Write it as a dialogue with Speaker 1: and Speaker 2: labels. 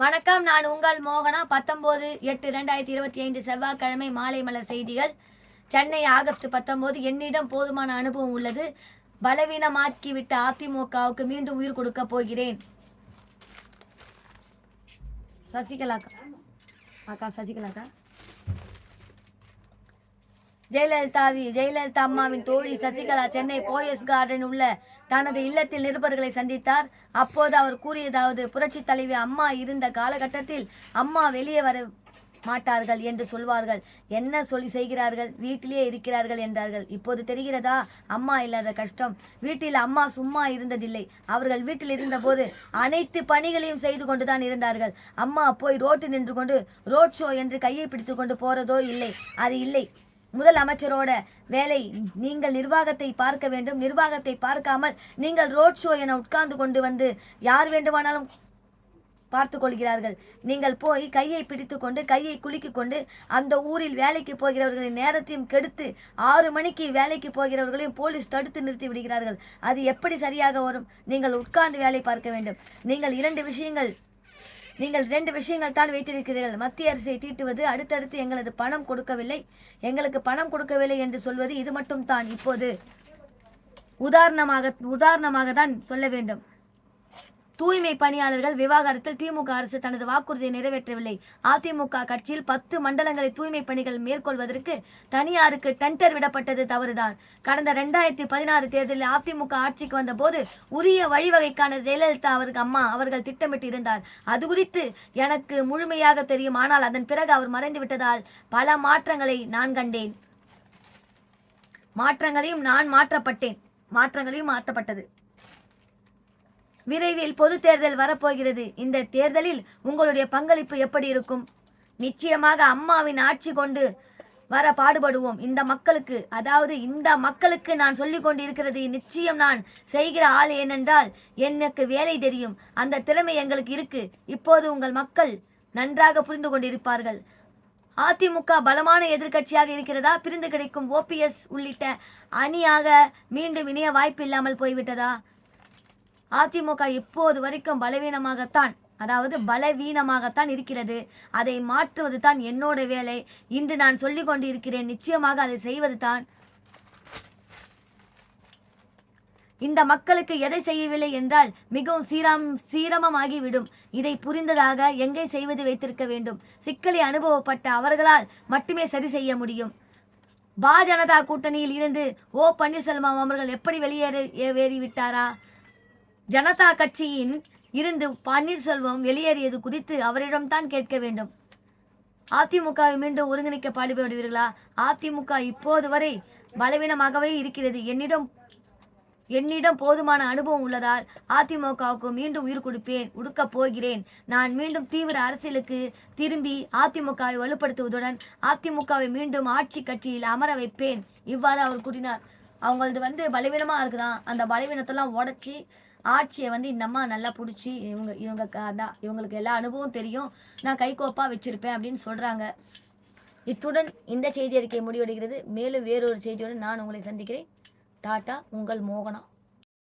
Speaker 1: வணக்கம் நான் உங்கள் மோகனா. பத்தொம்போது எட்டு ரெண்டாயிரத்தி இருபத்தி ஐந்து செவ்வாய்க்கிழமை மாலை மலர் செய்திகள். சென்னை ஆகஸ்ட் பத்தொம்போது என்னிடம் போதுமான அனுபவம் உள்ளது. பலவீனமாக்கிவிட்ட அதிமுகவுக்கு மீண்டும் உயிர் கொடுக்க போகிறேன். சசிகலாக்கா. அக்கா சசிகலாக்கா. ஜெயலலிதாவி ஜெயலலிதா அம்மாவின் தோழி சசிகலா சென்னை போயஸ் கார்டன் உள்ள தனது இல்லத்தில் நிருபர்களை சந்தித்தார். அப்போது அவர் கூறியதாவது புரட்சி தலைவி அம்மா இருந்த காலகட்டத்தில் அம்மா வெளியே வர மாட்டார்கள் என்று சொல்வார்கள். என்ன சொல்லி செய்கிறார்கள்? வீட்டிலேயே இருக்கிறார்கள் என்றார்கள். இப்போது தெரிகிறதா? அம்மா இல்லாத கஷ்டம். வீட்டில் அம்மா சும்மா இருந்ததில்லை. அவர்கள் வீட்டில் இருந்தபோது அனைத்து பணிகளையும் செய்து கொண்டுதான் இருந்தார்கள். அம்மா போய் ரோட்டில் நின்று கொண்டு ரோட் ஷோ என்று கையை பிடித்து கொண்டு போறதோ இல்லை? அது இல்லை. முதல் அமைச்சரோட வேலை நீங்கள் நிர்வாகத்தை பார்க்க வேண்டும். நிர்வாகத்தை பார்க்காமல் நீங்கள் ரோட் ஷோ என உட்கார்ந்து கொண்டு வந்து யார் வேண்டுமானாலும் பார்த்து கொள்கிறார்கள். நீங்கள் போய் கையை பிடித்து கொண்டு கையை குலுக்கி கொண்டு அந்த ஊரில் வேலைக்கு போகிறவர்களின் நேரத்தையும் கெடுத்து ஆறு மணிக்கு வேலைக்கு போகிறவர்களையும் போலீஸ் தடுத்து நிறுத்தி விடுகிறார்கள். அது எப்படி சரியாக வரும்? நீங்கள் உட்கார்ந்து வேலை பார்க்க வேண்டும். நீங்கள் இரண்டு விஷயங்கள் நீங்கள் ரெண்டு விஷயங்கள் தான் வைத்திருக்கிறீர்கள். மத்திய அரசை தீட்டுவது அடுத்தடுத்து எங்களது பணம் கொடுக்கவில்லை. எங்களுக்கு பணம் கொடுக்கவில்லை என்று சொல்வது இது மட்டும் தான் இப்போது உதாரணமாக உதாரணமாக தான் சொல்ல வேண்டும். தூய்மை பணியாளர்கள் விவகாரத்தில் திமுக அரசு தனது வாக்குறுதியை நிறைவேற்றவில்லை. அதிமுக கட்சியில் பத்து மண்டலங்களை தூய்மை பணிகள் மேற்கொள்வதற்கு தனியாருக்கு டெண்டர் விடப்பட்டது தவறுதான். கடந்த ரெண்டாயிரத்தி பதினாறு தேர்தலில் அதிமுக ஆட்சிக்கு வந்தபோது உரிய வழிவகைக்கான ஜெயலலிதா அவருக்கு அம்மா அவர்கள் திட்டமிட்டு இருந்தார் அது குறித்து எனக்கு முழுமையாக தெரியும். ஆனால் அதன் பிறகு அவர் மறைந்து விட்டதால் பல மாற்றங்களை நான் கண்டேன். மாற்றங்களையும் நான் மாற்றப்பட்டேன். மாற்றங்களையும் மாற்றப்பட்டது. விரைவில் பொது தேர்தல் வரப்போகிறது. இந்த தேர்தலில் உங்களுடைய பங்களிப்பு எப்படி இருக்கும்? நிச்சயமாக அம்மாவின் ஆட்சி கொண்டு வர பாடுபடுவோம். இந்த மக்களுக்கு அதாவது இந்த மக்களுக்கு நான் சொல்லிக் கொண்டிருக்கிறது நிச்சயம் நான் செய்கிற ஆள் ஏனென்றால் எனக்கு வேலை தெரியும். அந்த திறமை எங்களுக்கு இருக்கு. இப்போது உங்கள் மக்கள் நன்றாக புரிந்து கொண்டிருப்பார்கள். அதிமுக பலமான எதிர்க்கட்சியாக இருக்கிறதா? பிரிந்து கிடைக்கும் ஓபிஎஸ் உள்ளிட்ட அணியாக மீண்டும் இணைய வாய்ப்பு இல்லாமல் போய்விட்டதா? அதிமுக இப்போது வரைக்கும் பலவீனமாகத்தான் அதாவது பலவீனமாகத்தான் இருக்கிறது. அதை மாற்றுவது தான் என்னோட வேலை. இன்று நான் சொல்லிக் கொண்டிருக்கிறேன் நிச்சயமாக அதை செய்வது தான் இந்த மக்களுக்கு எதை செய்யவில்லை என்றால் மிகவும் சீரம் சீரமமாகிவிடும். இதை புரிந்ததாக எங்கே செய்வது வைத்திருக்க வேண்டும்? சிக்கலை அனுபவப்பட்ட அவர்களால் மட்டுமே சரி செய்ய முடியும். பா. ஜனதா கூட்டணியில் இருந்து ஓ. பன்னீர்செல்வம் அவர்கள் எப்படி வெளியேறி ஏறிவிட்டாரா? ஜனதா கட்சியின் இருந்து பன்னீர்செல்வம் வெளியேறியது குறித்து அவரிடம்தான் கேட்க வேண்டும். அதிமுகவை மீண்டும் ஒருங்கிணைக்க பாடுபடுவீர்களா? அதிமுக இப்போது வரை பலவீனமாகவே இருக்கிறது. என்னிடம் என்னிடம் போதுமான அனுபவம் உள்ளதால் அதிமுகவுக்கு மீண்டும் உயிர் கொடுப்பேன் உடுக்கப் போகிறேன். நான் மீண்டும் தீவிர அரசியலுக்கு திரும்பி அதிமுகவை வலுப்படுத்துவதுடன் அதிமுகவை மீண்டும் ஆட்சி கட்சியில் அமர வைப்பேன். இவ்வாறு அவர் கூறினார். அவங்களது வந்து பலவீனமாக இருக்குதான். அந்த பலவீனத்தெல்லாம் உடச்சி ஆட்சியை வந்து இந்த அம்மா நல்லா பிடிச்சி இவங்க இவங்க க- அதான் இவங்களுக்கு எல்லா அனுபவம் தெரியும். நான் கைகோப்பாக வச்சுருப்பேன் அப்படின்னு சொல்கிறாங்க இத்துடன் இந்த செய்தி அறிக்கை முடிவடைகிறது. மேலும் வேறொரு செய்தியுடன் நான் உங்களை சந்திக்கிறேன். டாட்டா உங்கள் மோகனா.